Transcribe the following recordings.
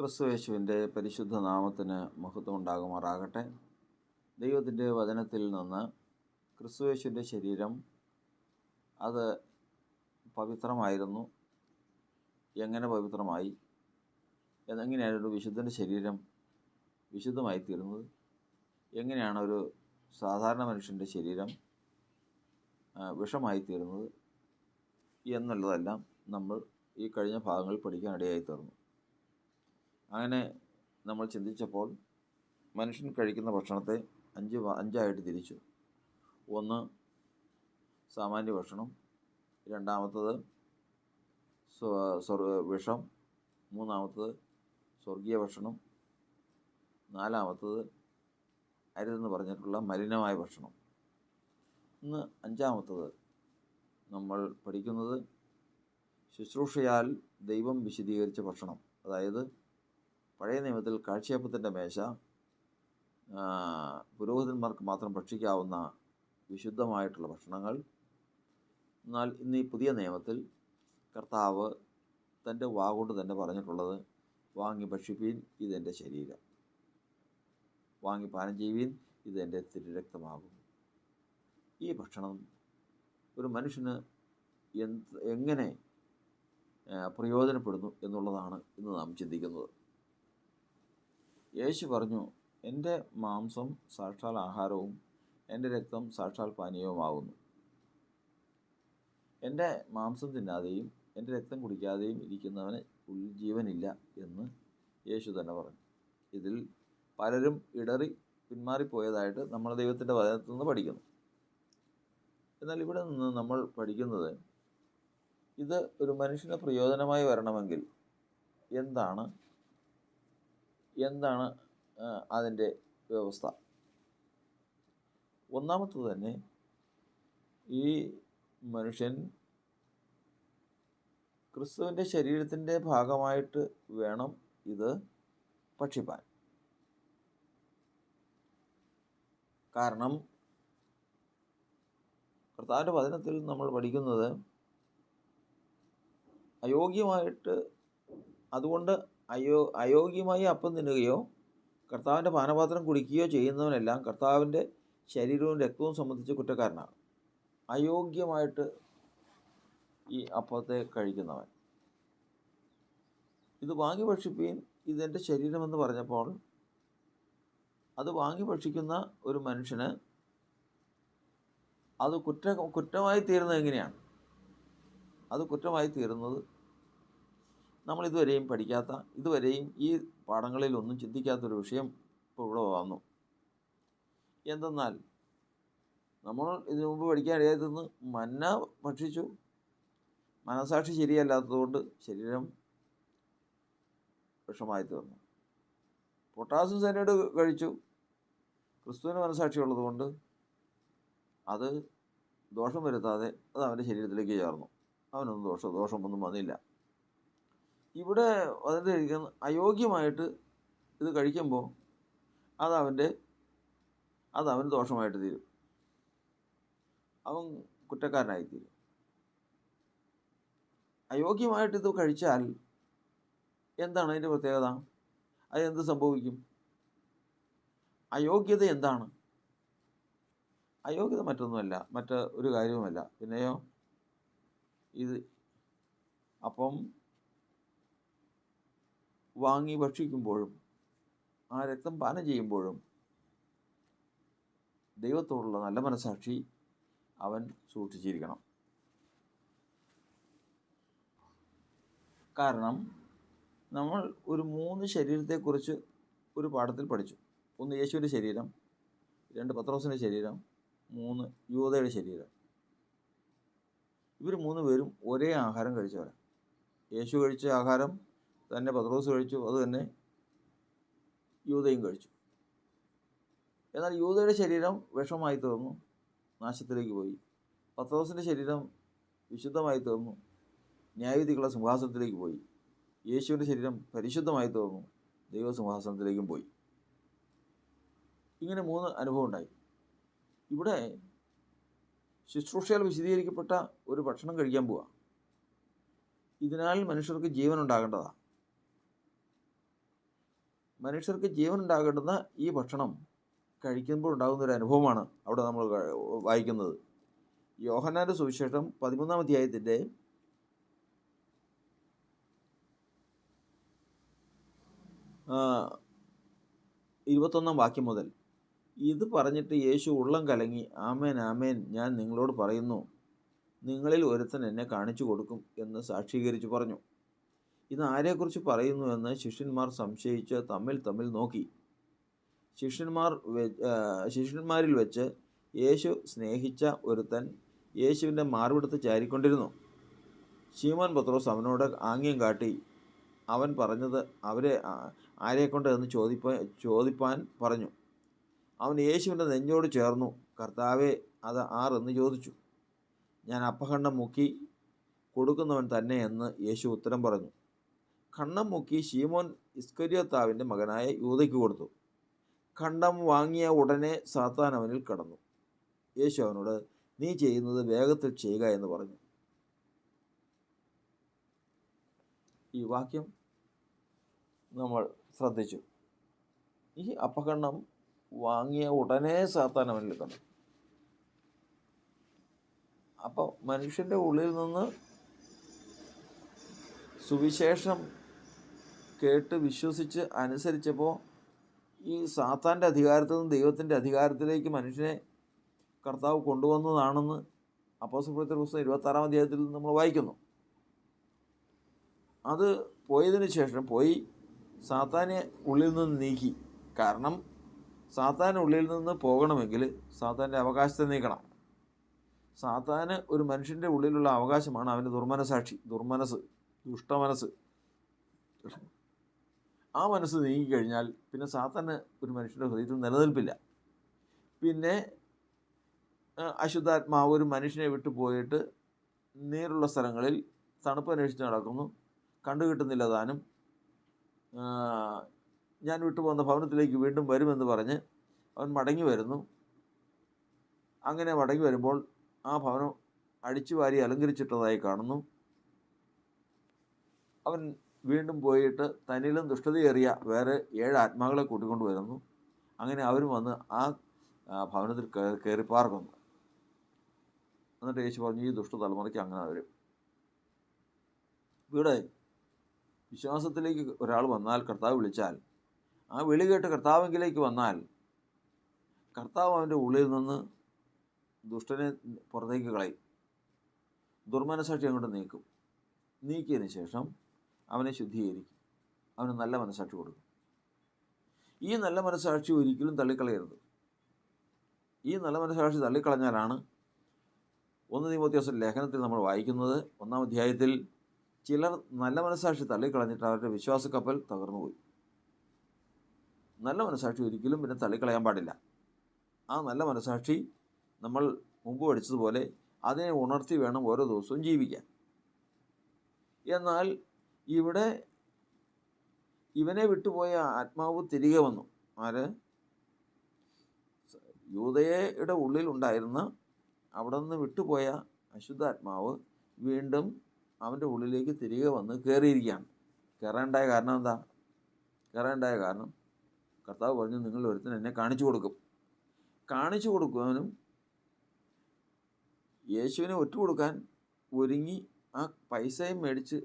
ക്രിസ്തു യേശുവിന്റെ പരിശുദ്ധ നാമത്തിന് മഹത്വം ഉണ്ടാകുമാറാകട്ടെ ദൈവത്തിന്റെ വചനത്തിൽ നിന്ന് ക്രിസ്തു യേശുവിന്റെ ശരീരം അത് പവിത്രമായിരുന്നു. എങ്ങനെ പവിത്രമായി? എങ്ങനെയാണ് ഒരു വിശുദ്ധന്റെ ശരീരം വിശുദ്ധമായി തീരുന്നത് എങ്ങനെയാണ് ഒരു സാധാരണ മനുഷ്യന്റെ ശരീരം വിഷമായി തീരുന്നത് എന്നുള്ളതെല്ലാം നമ്മൾ ഈ കഴിഞ്ഞ ഭാഗങ്ങൾ പഠിക്കാൻ ഇടയായി തീർന്നു അങ്ങനെ നമ്മൾ ചിന്തിച്ചപ്പോൾ മനുഷ്യൻ കഴിക്കുന്ന ഭക്ഷണത്തെ അഞ്ച് അഞ്ചായിട്ട് തിരിച്ചു. ഒന്ന് സാമാന്യ ഭക്ഷണം രണ്ടാമത്തത് സ്വ- സ്വർ- വിഷം മൂന്നാമത്തത് സ്വർഗീയ ഭക്ഷണം നാലാമത്തത് അരുതെന്ന് പറഞ്ഞിട്ടുള്ള മലിനമായ ഭക്ഷണം. ഇന്ന് അഞ്ചാമത്തത് നമ്മൾ പഠിക്കുന്നത് ശുശ്രൂഷയാൽ ദൈവം വിശദീകരിച്ച ഭക്ഷണം. അതായത് പഴയ നിയമത്തിൽ കാഴ്ചയപ്പത്തിന്റെ മേശ പുരോഹിതന്മാർക്ക് മാത്രം ഭക്ഷിക്കാവുന്ന വിശുദ്ധമായിട്ടുള്ള ഭക്ഷണങ്ങൾ. എന്നാൽ ഇന്ന് ഈ പുതിയ നിയമത്തിൽ കർത്താവ് തന്റെ വാഗോണ്ട് തന്നെ പറഞ്ഞിട്ടുള്ളത് വാങ്ങി ഭക്ഷിപ്പീൻ ഇതെന്റെ ശരീരം. വാങ്ങി പാനം ചെയ്യുവീൻ ഇതെന്റെ തിരുരക്തമാകും. ഈ ഭക്ഷണം ഒരു മനുഷ്യന് എന്ത് എങ്ങനെ പ്രയോജനപ്പെടുന്നു എന്നുള്ളതാണ് ഇന്ന് നാം ചിന്തിക്കുന്നത്. യേശു പറഞ്ഞു എന്റെ മാംസം സാക്ഷാൽ ആഹാരവും എന്റെ രക്തം സാക്ഷാൽ പാനീയവുമാകുന്നു. എന്റെ മാംസം തിന്നാതെയും എന്റെ രക്തം കുടിക്കാതെയും ഇരിക്കുന്നവന് ജീവനില്ല എന്ന് യേശു തന്നെ പറഞ്ഞു. ഇതിൽ പലരും ഇടറി പിന്മാറിപ്പോയതായിട്ട് നമ്മൾ ദൈവത്തിന്റെ വചനത്തിൽ നിന്ന് പഠിക്കുന്നു. എന്നാൽ ഇവിടെ നിന്ന് നമ്മൾ പഠിക്കുന്നത് ഇത് ഒരു മനുഷ്യന് പ്രയോജനമായി വരണമെങ്കിൽ എന്താണ് എന്താണ് അതിന്റെ വ്യവസ്ഥ? ഒന്നാമത്തത് തന്നെ ഈ മനുഷ്യൻ ക്രിസ്തുവിന്റെ ശരീരത്തിന്റെ ഭാഗമായിട്ട് വേണം ഇത് ഭക്ഷിപ്പാൻ. കാരണം കർത്താവിന്റെ വചനത്തിൽ നമ്മൾ പഠിക്കുന്നത് അയോഗ്യമായിട്ട് അതുകൊണ്ട് അയോ അയോഗ്യമായി അപ്പം തിന്നുകയോ കർത്താവിന്റെ പാനപാത്രം കുടിക്കുകയോ ചെയ്യുന്നവനെല്ലാം കർത്താവിന്റെ ശരീരവും രക്തവും സംബന്ധിച്ച് കുറ്റക്കാരനാണ്. അയോഗ്യമായിട്ട് ഈ അപ്പത്തെ കഴിക്കുന്നവൻ. ഇത് വാങ്ങി ഭക്ഷിപ്പീൻ ഇതെന്റെ ശരീരമെന്ന് പറഞ്ഞപ്പോൾ അത് വാങ്ങി ഭക്ഷിക്കുന്ന ഒരു മനുഷ്യന് അത് കുറ്റ കുറ്റമായി തീരുന്നത് എങ്ങനെയാണ്? അത് കുറ്റമായി തീരുന്നത് നമ്മൾ ഇതുവരെയും പഠിക്കാത്ത ഇതുവരെയും ഈ പാഠങ്ങളിലൊന്നും ചിന്തിക്കാത്തൊരു വിഷയം ഇപ്പോൾ ഇവിടെ വന്നു. എന്തെന്നാൽ നമ്മൾ ഇതിനു മുമ്പ് പഠിക്കാൻ ഇടയായിരുന്നു മന്ന ഭക്ഷിച്ചു. മനസാക്ഷി ശരിയല്ലാത്തതുകൊണ്ട് ശരീരം വിഷമായി തീർന്നു പൊട്ടാസ്യം സൈനൈഡ് കഴിച്ചു. ക്രിസ്തുവിന് മനസാക്ഷി ഉള്ളതുകൊണ്ട് അത് ദോഷം വരുത്താതെ അത് അവന്റെ ശരീരത്തിലേക്ക് ചേർന്നു. അവനൊന്നും ദോഷം ദോഷമൊന്നും വന്നില്ല. ഇവിടെ അതിന്റെ അയോഗ്യമായിട്ട് ഇത് കഴിക്കുമ്പോൾ അതവന്റെ അതവന് ദോഷമായിട്ട് തീരും. അവൻ കുറ്റക്കാരനായി തീരും അയോഗ്യമായിട്ട് ഇത് കഴിച്ചാൽ എന്താണ് അതിന്റെ പ്രത്യേകത? അതെന്ത് സംഭവിക്കും? അയോഗ്യത എന്താണ്? അയോഗ്യത മറ്റൊന്നുമല്ല മറ്റ് ഒരു കാര്യവുമല്ല. പിന്നെയോ? ഇത് അപ്പം വാങ്ങി ഭക്ഷിക്കുമ്പോഴും ആ രക്തം പാനം ചെയ്യുമ്പോഴും ദൈവത്തോടുള്ള നല്ല മനസാക്ഷി അവൻ സൂക്ഷിച്ചിരിക്കണം. കാരണം നമ്മൾ ഒരു മൂന്ന് ശരീരത്തെക്കുറിച്ച് ഒരു പാഠത്തിൽ പഠിച്ചു. ഒന്ന് യേശുവിന്റെ ശരീരം രണ്ട് പത്രോസിന്റെ ശരീരം മൂന്ന് യൂതയുടെ ശരീരം. ഇവർ മൂന്ന് പേരും ഒരേ ആഹാരം കഴിച്ചവരാണ് യേശു കഴിച്ച ആഹാരം തന്നെ പത്രോസ് കഴിച്ചു അതുതന്നെ യൂതയും കഴിച്ചു. എന്നാൽ യൂതയുടെ ശരീരം വിഷമായി തീർന്നു നാശത്തിലേക്ക് പോയി. പത്രോസിന്റെ ശരീരം വിശുദ്ധമായി തീർന്നു ന്യായവിധികളുടെ സിംഹാസനത്തിലേക്ക് പോയി. യേശുവിന്റെ ശരീരം പരിശുദ്ധമായി തീർന്നു ദൈവസിംഹാസനത്തിലേക്കും പോയി. ഇങ്ങനെ മൂന്ന് അനുഭവം ഉണ്ടായി. ഇവിടെ ശുശ്രൂഷയാൽ വിശദീകരിക്കപ്പെട്ട ഒരു ഭക്ഷണം കഴിക്കാൻ പോവുക ഇതിനാൽ മനുഷ്യർക്ക് ജീവൻ ഉണ്ടാകേണ്ടതാണ് മനുഷ്യർക്ക് ജീവൻ ഉണ്ടാകേണ്ടുന്ന ഈ ഭക്ഷണം കഴിക്കുമ്പോൾ ഉണ്ടാകുന്ന ഒരു അനുഭവമാണ് അവിടെ നമ്മൾ വായിക്കുന്നത്. യോഹന്നാന്റെ സുവിശേഷം പതിമൂന്നാം അധ്യായത്തിന്റെ ഇരുപത്തൊന്നാം വാക്യം മുതൽ ഇത് പറഞ്ഞിട്ട് യേശു ഉള്ളം കലങ്ങി ആമേൻ ആമേൻ ഞാൻ നിങ്ങളോട് പറയുന്നു നിങ്ങളിൽ ഒരുത്തൻ എന്നെ കാണിച്ചു കൊടുക്കും എന്ന് സാക്ഷീകരിച്ചു പറഞ്ഞു. ഇത് ആരെക്കുറിച്ച് പറയുന്നു എന്ന് ശിഷ്യന്മാർ സംശയിച്ച് തമ്മിൽ തമ്മിൽ നോക്കി. ശിഷ്യന്മാർ ശിഷ്യന്മാരിൽ വെച്ച് യേശു സ്നേഹിച്ച ഒരുത്തൻ യേശുവിന്റെ മാർവിടത്ത് ചാരിക്കൊണ്ടിരുന്നു. ശീമോൻ പത്രോസ് അവനോട് ആംഗ്യം കാട്ടി അവൻ പറഞ്ഞത് അവരെ ആരെക്കൊണ്ട് എന്ന് ചോദിപ്പാൻ ചോദിപ്പാൻ പറഞ്ഞു. അവൻ യേശുവിന്റെ നെഞ്ഞോട് ചേർന്നു കർത്താവെ അത് ആർ എന്ന് ചോദിച്ചു. ഞാൻ അപ്പഖണ്ഡം മുക്കി കൊടുക്കുന്നവൻ തന്നെ എന്ന് യേശു ഉത്തരം പറഞ്ഞു. ഖണ്ഡം മുക്കി ഷീമോൻ ഇസ്കരിയോത്താവിന്റെ മകനായ യൂതയ്ക്ക് കൊടുത്തു. ഖണ്ഡം വാങ്ങിയ ഉടനെ സാത്താൻ അവനിൽ കടന്നു. യേശു അവനോട് നീ ചെയ്യുന്നത് വേഗത്തിൽ ചെയ്യുക എന്ന് പറഞ്ഞു. ഈ വാക്യം നമ്മൾ ശ്രദ്ധിച്ചു. ഈ അപ്പകണ്ണം വാങ്ങിയ ഉടനെ സാത്താൻ അവനിൽ കണ്ടു അപ്പോൾ മനുഷ്യന്റെ ഉള്ളിൽ നിന്ന് സുവിശേഷം കേട്ട് വിശ്വസിച്ച് അനുസരിച്ചപ്പോൾ ഈ സാത്താന്റെ അധികാരത്തിൽ നിന്ന് ദൈവത്തിന്റെ അധികാരത്തിലേക്ക് മനുഷ്യനെ കർത്താവ് കൊണ്ടുവന്നതാണെന്ന് അപ്പോസപ്രത്തെ പുസ്തകം ഇരുപത്താറാം അധ്യായത്തിൽ നമ്മൾ വായിക്കുന്നു. അത് പോയതിന് ശേഷം പോയി സാത്താനെ ഉള്ളിൽ നിന്ന് നീക്കി. കാരണം സാത്താൻ ഉള്ളിൽ നിന്ന് പോകണമെങ്കിൽ സാത്താന്റെ അവകാശത്തെ നീക്കണം. സാത്താന് ഒരു മനുഷ്യന്റെ ഉള്ളിലുള്ള അവകാശമാണ് അവന്റെ ദുർമനസാക്ഷി ദുർമനസ് ദുഷ്ടമനസ്. ആ മനസ്സ് നീങ്ങിക്കഴിഞ്ഞാൽ പിന്നെ സാത്താന് ഒരു മനുഷ്യന്റെ ഹൃദയത്തിൽ നിലനിൽപ്പില്ല. പിന്നെ അശുദ്ധാത്മാവ് ഒരു മനുഷ്യനെ വിട്ടു പോയിട്ട് നീരുള്ള സ്ഥലങ്ങളിൽ തണുപ്പ് അന്വേഷിച്ച് നടക്കുന്നു. കണ്ടു കിട്ടുന്നില്ല താനും. ഞാൻ വിട്ടുപോകുന്ന ഭവനത്തിലേക്ക് വീണ്ടും വരുമെന്ന് പറഞ്ഞ് അവൻ മടങ്ങി വരുന്നു. അങ്ങനെ മടങ്ങി വരുമ്പോൾ ആ ഭവനം അടിച്ചു വാരി അലങ്കരിച്ചിട്ടതായി കാണുന്നു. അവൻ വീണ്ടും പോയിട്ട് തന്നിലും ദുഷ്ടതയേറിയ വേറെ ഏഴ് ആത്മാക്കളെ കൂട്ടിക്കൊണ്ട് വരുന്നു. അങ്ങനെ അവരും വന്ന് ആ ഭവനത്തിൽ കയറി പാർക്കുന്നു. എന്നിട്ട് യേശു പറഞ്ഞു ഈ ദുഷ്ട തലമുറയ്ക്ക് അങ്ങനെ വരും. ഇവിടെ വിശ്വാസത്തിലേക്ക് ഒരാൾ വന്നാൽ കർത്താവ് വിളിച്ചാൽ ആ വിളി കേട്ട് കർത്താവെങ്കിലേക്ക് വന്നാൽ കർത്താവ് അവന്റെ ഉള്ളിൽ നിന്ന് ദുഷ്ടനെ പുറത്തേക്ക് കളയും. ദുർമനസാക്ഷി അങ്ങോട്ട് നീക്കും. നീക്കിയതിന് ശേഷം അവനെ ശുദ്ധീകരിക്കും. അവന് നല്ല മനസ്സാക്ഷി കൊടുക്കും. ഈ നല്ല മനസ്സാക്ഷി ഒരിക്കലും തള്ളിക്കളയരുത്. ഈ നല്ല മനസ്സാക്ഷി തള്ളിക്കളഞ്ഞാലാണ് ഒന്ന് തീമോത്യോസ് ലേഖനത്തിൽ നമ്മൾ വായിക്കുന്നത് ഒന്നാം അധ്യായത്തിൽ ചിലർ നല്ല മനസ്സാക്ഷി തള്ളിക്കളഞ്ഞിട്ട് അവരുടെ വിശ്വാസക്കപ്പൽ തകർന്നുപോയി. നല്ല മനസ്സാക്ഷി ഒരിക്കലും പിന്നെ തള്ളിക്കളയാൻ പാടില്ല. ആ നല്ല മനസ്സാക്ഷി നമ്മൾ മുമ്പ് പഠിച്ചതുപോലെ അതിനെ ഉണർത്തി വേണം ഓരോ ദിവസവും ജീവിക്കാൻ. എന്നാൽ ഇവിടെ ഇവനെ വിട്ടുപോയ ആത്മാവ് തിരികെ വന്നു. ആര്? യൂതയുടെ ഉള്ളിൽ ഉണ്ടായിരുന്ന അവിടെ നിന്ന് വിട്ടുപോയ അശുദ്ധാത്മാവ് വീണ്ടും അവന്റെ ഉള്ളിലേക്ക് തിരികെ വന്ന് കയറിയിരിക്കുകയാണ് കയറാനുണ്ടായ കാരണം എന്താ? കയറാനുണ്ടായ കാരണം കർത്താവ് പറഞ്ഞു നിങ്ങൾ ഒരുത്തിന് എന്നെ കാണിച്ചു കൊടുക്കും. കാണിച്ചു കൊടുക്കുവാനും യേശുവിനെ ഒറ്റ കൊടുക്കാൻ ഒരുങ്ങി ആ പൈസയും മേടിച്ച്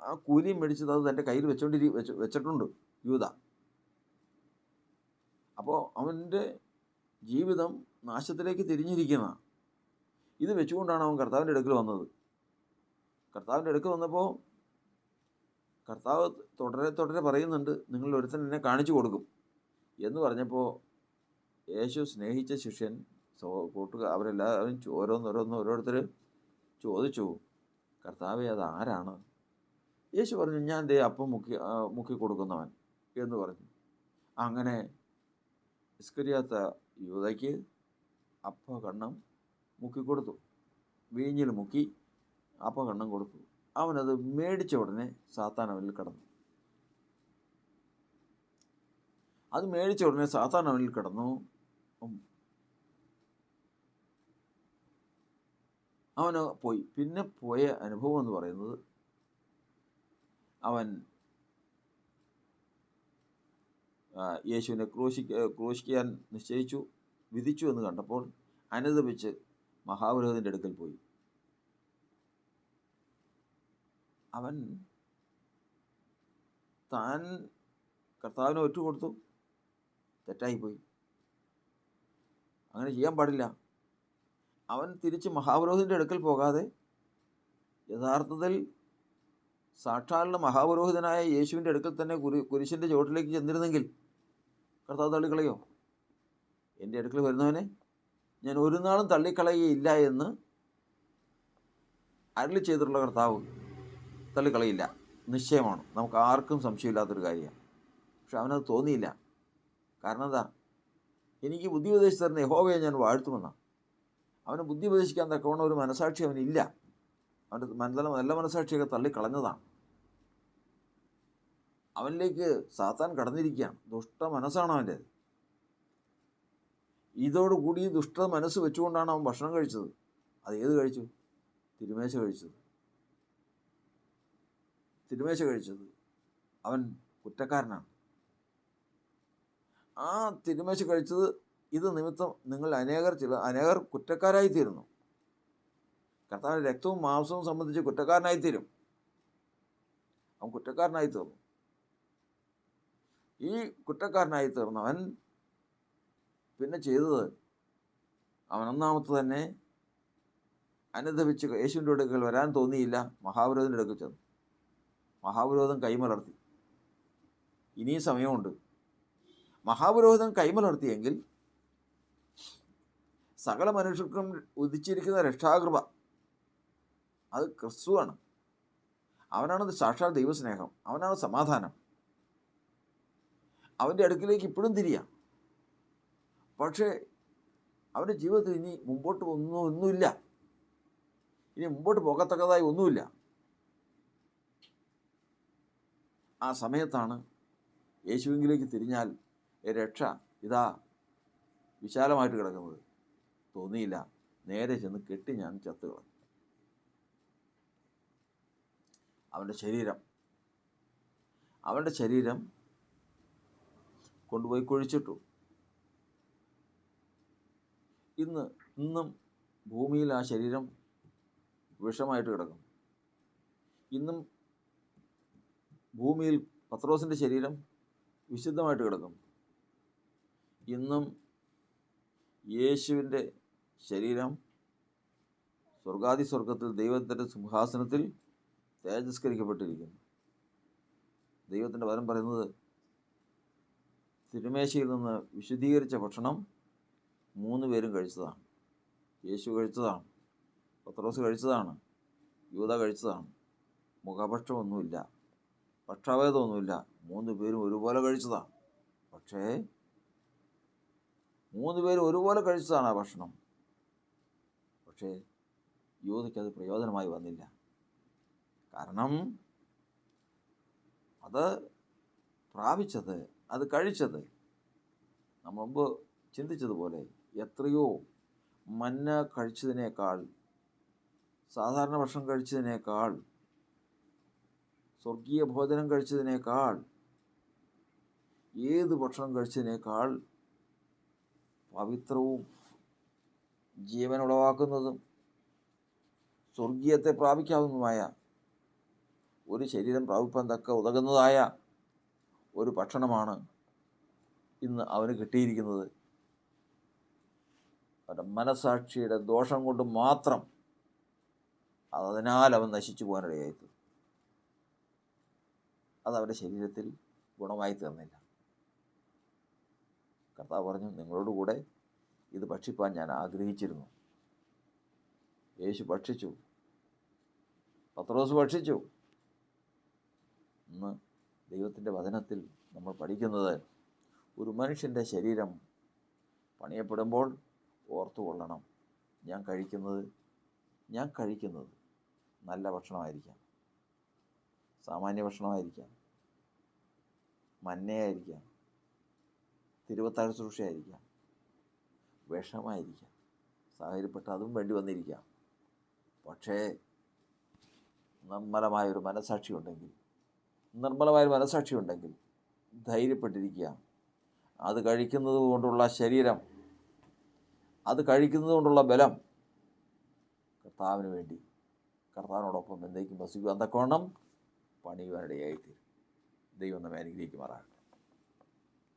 ആ കൂലിയും മേടിച്ചത് അത് തന്റെ കയ്യിൽ വെച്ചോണ്ടിരി വെച്ച് വെച്ചിട്ടുണ്ട് യൂത. അപ്പോൾ അവന്റെ ജീവിതം നാശത്തിലേക്ക് തിരിഞ്ഞിരിക്കുന്ന ഇത് വെച്ചുകൊണ്ടാണ് അവൻ കർത്താവിന്റെ അടുക്കൽ വന്നത്. കർത്താവിന്റെ അടുക്കൽ വന്നപ്പോൾ കർത്താവ് തുടരെ തുടരെ പറയുന്നുണ്ട് നിങ്ങൾ ഒരുത്തൻ എന്നെ കാണിച്ചു കൊടുക്കും. എന്ന് പറഞ്ഞപ്പോൾ യേശു സ്നേഹിച്ച ശിഷ്യൻ സോ കൂട്ടുക അവരെല്ലാവരും ഓരോന്നോരോന്നോരോരുത്തർ ചോദിച്ചു കർത്താവെ അത് ആരാണ്? യേശു പറഞ്ഞു ഞാൻ ദേ അപ്പം മുക്കി മുക്കി കൊടുക്കുന്നവൻ എന്ന് പറഞ്ഞു. അങ്ങനെ ഇസ്കരിയാത്ത യൂതയ്ക്ക് അപ്പ കണ്ണം മുക്കിക്കൊടുത്തു വീഞ്ഞിൽ മുക്കി അപ്പ കണ്ണം കൊടുത്തു. അവനത് മേടിച്ച ഉടനെ സാത്താൻ അവനിൽ കടന്നു. അത് മേടിച്ച ഉടനെ സാത്താൻ അവനിൽ കിടന്നു. അവന് പോയി. പിന്നെ പോയ അനുഭവം എന്ന് പറയുന്നത് അവൻ യേശുവിനെ ക്രൂശിക്ക ക്രൂശിക്കാൻ നിശ്ചയിച്ചു വിധിച്ചു എന്ന് കണ്ടപ്പോൾ അനുദപിച്ച് മഹാപുരോഹിതന്റെ അടുക്കൽ പോയി. അവൻ താൻ കർത്താവിനെ ഒറ്റുകൊടുത്തു. തെറ്റായിപ്പോയി. അങ്ങനെ ചെയ്യാൻ പാടില്ല. അവൻ തിരിച്ച് മഹാപുരോഹിതന്റെ അടുക്കൽ പോകാതെ യഥാർത്ഥത്തിൽ സാക്ഷാലുള്ള മഹാപുരോഹിതനായ യേശുവിന്റെ അടുക്കൽ തന്നെ കുരി കുരിശിന്റെ ചുവട്ടിലേക്ക് ചെന്നിരുന്നെങ്കിൽ കർത്താവ് തള്ളിക്കളയോ? എന്റെ അടുക്കൽ വരുന്നവനെ ഞാൻ ഒരു നാളും തള്ളിക്കളയുകയില്ല എന്ന് അരളി ചെയ്തിട്ടുള്ള കർത്താവ് തള്ളിക്കളയില്ല. നിശ്ചയമാണ്. നമുക്ക് ആർക്കും സംശയമില്ലാത്തൊരു കാര്യമാണ്. പക്ഷെ അവനത് തോന്നിയില്ല. കാരണം എന്താ? എനിക്ക് ബുദ്ധി ഉപദേശിച്ചു തരുന്ന യഹോവയെ ഞാൻ വാഴ്ത്തുമെന്നാണ്. അവന് ബുദ്ധി ഉപദേശിക്കാൻ തക്കവണ്ണം ഒരു മനസാക്ഷി അവനില്ല. അവന്റെ മനസ്സിലെ നല്ല മനസാക്ഷിയൊക്കെ തള്ളിക്കളഞ്ഞതാണ്. അവനിലേക്ക് സാത്താൻ കടന്നിരിക്കുകയാണ്. ദുഷ്ട മനസ്സാണ് അവന്റെ. ഇതോടുകൂടി ദുഷ്ട മനസ്സ് വെച്ചുകൊണ്ടാണ് അവൻ ഭക്ഷണം കഴിച്ചത്. അത് ഏത് കഴിച്ചു? തിരുമേശ കഴിച്ചത്. തിരുമേശ കഴിച്ചത് അവൻ കുറ്റക്കാരനാണ്. ആ തിരുമേശ കഴിച്ചത് ഇത് നിമിത്തം നിങ്ങൾ അനേകർ ചില അനേകർ കുറ്റക്കാരായി തീരുന്നു കർത്താവിന്റെ രക്തവും മാംസവും സംബന്ധിച്ച് കുറ്റക്കാരനായി തീരും അവൻ കുറ്റക്കാരനായി തീർന്നു ഈ കുറ്റക്കാരനായി തീർന്നവൻ പിന്നെ ചെയ്തത് അവൻ ഒന്നാമത്തെ തന്നെ അനുദപിച്ച് യേശുവിന്റെ അടുക്കൽ വരാൻ തോന്നിയില്ല. മഹാവിരോധന്റെ അടുക്കൽ ചെന്നു. മഹാപുരോഹിതൻ കൈമലർത്തി. ഇനിയും സമയമുണ്ട്. മഹാപുരോഹിതൻ കൈമലർത്തിയെങ്കിൽ സകല മനുഷ്യർക്കും ഉദിച്ചിരിക്കുന്ന രക്ഷാകൃപ അത് ക്രിസ്തുവാണ്. അവനാണ് സാക്ഷാൽ ദൈവസ്നേഹം. അവനാണ് സമാധാനം. അവന്റെ അടുക്കിലേക്ക് ഇപ്പോഴും തിരിയാം. പക്ഷേ അവന്റെ ജീവിതത്തിൽ ഇനി മുമ്പോട്ട് ഒന്നും ഒന്നുമില്ല. ഇനി മുമ്പോട്ട് പോകത്തക്കതായി ഒന്നുമില്ല. ആ സമയത്താണ് യേശുവിങ്കിലേക്ക് തിരിഞ്ഞാൽ രക്ഷ ഇതാ വിശാലമായിട്ട് കിടക്കുന്നത്. തോന്നിയില്ല. നേരെ ചെന്ന് കെട്ടി ഞാൻ ചത്തുകളഞ്ഞു. അവന്റെ ശരീരം. അവന്റെ ശരീരം കൊണ്ടുപോയി കുഴിച്ചിട്ടു. ഇന്ന് ഇന്നും ഭൂമിയിൽ ആ ശരീരം വിഷമായിട്ട് കിടക്കും ഇന്നും ഭൂമിയിൽ പത്രോസിന്റെ ശരീരം വിശുദ്ധമായിട്ട് കിടക്കും ഇന്നും യേശുവിന്റെ ശരീരം സ്വർഗാദി സ്വർഗത്തിൽ ദൈവത്തിന്റെ സിംഹാസനത്തിൽ തേജസ്കരിക്കപ്പെട്ടിരിക്കുന്നു ദൈവത്തിന്റെ വരം പറയുന്നത് തിരുമേശയിൽ നിന്ന് വിശുദ്ധീകരിച്ച ഭക്ഷണം മൂന്ന് പേരും കഴിച്ചതാണ്. യേശു കഴിച്ചതാണ്. പത്രോസ് കഴിച്ചതാണ്. യൂത കഴിച്ചതാണ്. മുഖപക്ഷമൊന്നുമില്ല. പക്ഷാഭേദമൊന്നുമില്ല. മൂന്ന് പേരും ഒരുപോലെ കഴിച്ചതാണ്. പക്ഷേ മൂന്ന് പേരും ഒരുപോലെ കഴിച്ചതാണ് ആ ഭക്ഷണം. പക്ഷേ യൂതയ്ക്ക് അത് പ്രയോജനമായി വന്നില്ല. കാരണം അത് പ്രാപിച്ചത് അത് കഴിച്ചത്. നമ്മൾ മുമ്പ് ചിന്തിച്ചതുപോലെ എത്രയോ മഞ്ഞ കഴിച്ചതിനേക്കാൾ സാധാരണ ഭക്ഷണം കഴിച്ചതിനേക്കാൾ സ്വർഗീയ ഭോജനം കഴിച്ചതിനേക്കാൾ ഏത് ഭക്ഷണം കഴിച്ചതിനേക്കാൾ പവിത്രവും ജീവനുളവാക്കുന്നതും സ്വർഗീയത്തെ പ്രാപിക്കാവുന്നതുമായ ഒരു ശരീരം പ്രാപിപ്പാൻ തക്ക ഉതകുന്നതായ ഒരു ഭക്ഷണമാണ് ഇന്ന് അവന് കിട്ടിയിരിക്കുന്നത്. അവന്റെ മനസാക്ഷിയുടെ ദോഷം കൊണ്ട് മാത്രം അതിനാൽ അവൻ നശിച്ചു പോകാനിടയായിത്തു അത് അവരുടെ ശരീരത്തിൽ ഗുണമായി തീർന്നില്ല. കർത്താവ് പറഞ്ഞു നിങ്ങളോട് കൂടെ ഇത് ഭക്ഷിപ്പാൻ ഞാൻ ആഗ്രഹിച്ചിരുന്നു. യേശു ഭക്ഷിച്ചു. പത്രോസ് ഭക്ഷിച്ചു. ഇന്ന് ദൈവത്തിന്റെ വചനത്തിൽ നമ്മൾ പഠിക്കുന്നത് ഒരു മനുഷ്യന്റെ ശരീരം പണിയപ്പെടുമ്പോൾ ഓർത്തു കൊള്ളണം. ഞാൻ കഴിക്കുന്നത് ഞാൻ കഴിക്കുന്നത് നല്ല ഭക്ഷണമായിരിക്കാം. സാമാന്യ ഭക്ഷണമായിരിക്കാം. മന്നയായിരിക്കാം തിരുവത്താഴ് ശുശ്രൂഷയായിരിക്കാം വിഷമായിരിക്കാം. സാഹചര്യപ്പെട്ട് അതും വേണ്ടി വന്നിരിക്കാം. പക്ഷേ നിർമ്മലമായൊരു ഒരു മനസാക്ഷി ഉണ്ടെങ്കിൽ നിർമ്മലമായൊരു മനസാക്ഷി ഉണ്ടെങ്കിൽ ധൈര്യപ്പെട്ടിരിക്കുക. അത് കഴിക്കുന്നത് കൊണ്ടുള്ള ശരീരം അത് കഴിക്കുന്നത് കൊണ്ടുള്ള ബലം കർത്താവിന് വേണ്ടി കർത്താവിനോടൊപ്പം എന്തേക്കും വസിക്കുക എന്തൊക്കെ പണിയുവാനിടയായിത്തീരും. ദൈവം നമ്മെ അനുഗ്രഹിക്കുമാറാകട്ടെ.